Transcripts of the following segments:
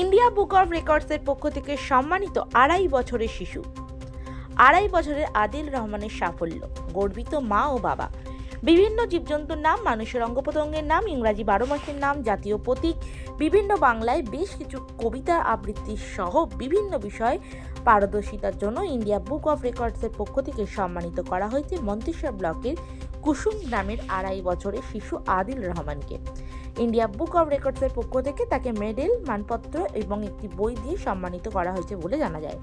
India book of রেকর্ডসের পক্ষ থেকে সম্মানিত আড়াই বছরের শিশু। আড়াই বছরের আদিল রহমানের সাফল্য, গর্বিত মা ও বাবা। বিভিন্ন জীবজন্তুর নাম, মানুষের অঙ্গ প্রত্যঙ্গের নাম, ইংরাজি বারো মাসের নাম, জাতীয় প্রতীক, বিভিন্ন বাংলায় বেশ কিছু কবিতা আবৃত্তি সহ বিভিন্ন বিষয়ে পারদর্শিতার জন্য ইন্ডিয়া বুক অফ রেকর্ডসের পক্ষ থেকে সম্মানিত করা হয়েছে মন্তেশ্বর ব্লকের কুসুম গ্রামের আড়াই বছরের শিশু আদিল রহমানকে। ইন্ডিয়া বুক অফ রেকর্ডসের পক্ষ থেকে তাকে মেডেল, মানপত্র এবং একটি বই দিয়ে সম্মানিত করা হয়েছে বলে জানা যায়।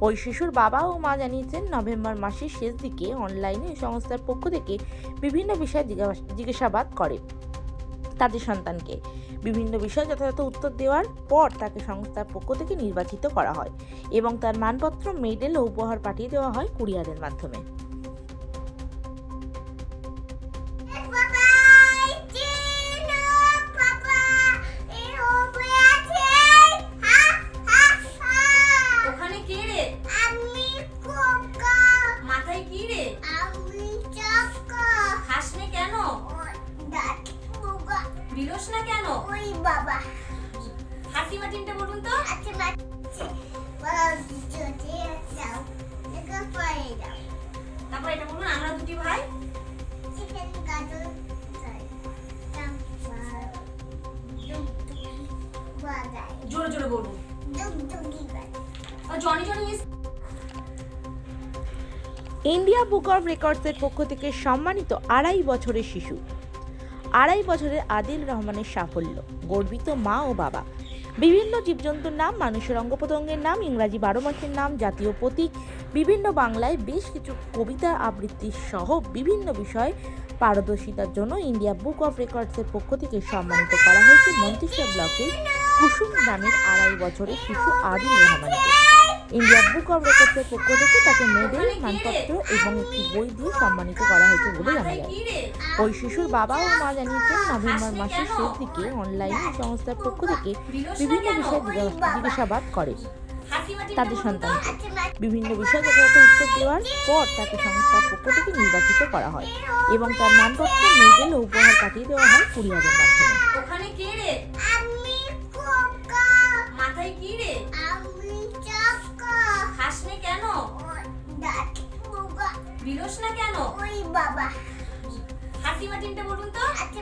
ওই শিশুর বাবা ও মা জানিয়েছেন, নভেম্বর মাসের শেষ দিকে অনলাইনে সংস্থার পক্ষ থেকে বিভিন্ন বিষয়ে জিজ্ঞাসা- জিজ্ঞাসাবাদ করে তাদের সন্তানকে। বিভিন্ন বিষয়ে যথাযথ উত্তর দেওয়ার পর তাকে সংস্থার পক্ষ থেকে নির্বাচিত করা হয় এবং তার মানপত্র, মেডেল ও উপহার পাঠিয়ে দেওয়া হয় কুরিয়ারের মাধ্যমে। না কেন হাতিমা টিমটা বলুন তো। তারপর এটা বলুন আমরা দুটি ভাই। জোরে জোরে বলুন। জনি জনি ইন্ডিয়া বুক অফ রেকর্ডসের পক্ষ থেকে সম্মানিত আড়াই বছরের শিশু। আড়াই বছরের আদিল রহমানের সাফল্য, গর্বিত মা ও বাবা। বিভিন্ন জীবজন্তুর নাম, মানুষের অঙ্গ প্রত্যঙ্গের নাম, ইংরাজি বারো মাসের নাম, জাতীয় প্রতীক, বিভিন্ন বাংলায় বেশ কিছু কবিতা আবৃত্তি সহ বিভিন্ন বিষয়ে পারদর্শিতার জন্য ইন্ডিয়া বুক অফ রেকর্ডসের পক্ষ থেকে সম্মানিত করা হয়েছে মন্তেশ্বর ব্লকের কুসুম গ্রামের আড়াই বছরের শিশু আদিল রহমানকে। ইন্ডিয়া বুক অফ রেকর্ডসের পক্ষ থেকে তাকে মেডেল মানপত্র এবং একটি বই দিয়ে সম্মানিত করা হয়েছে বলে জানা। যায় ওই শিশুর বাবা ও মা জানিয়েছেন, নভেম্বর মাসের শেষ দিকে অনলাইনে সংস্থার পক্ষ থেকে বিভিন্ন বিষয়ে জিজ্ঞাসাবাদ করে। তাদের সন্তানকে বিভিন্ন বিষয়ে যথাযথ উত্তর দেওয়ার পর তাকে সংস্থার পক্ষ থেকে নির্বাচিত করা হয় এবং তার মানপত্র মেডেল ও উপহার পাঠিয়ে দেওয়া হয় কুরিয়ারের মাধ্যমে। বিরস না কেন? ওই বাবা। হাসি মাটিনটা বলুন তো। আচ্ছা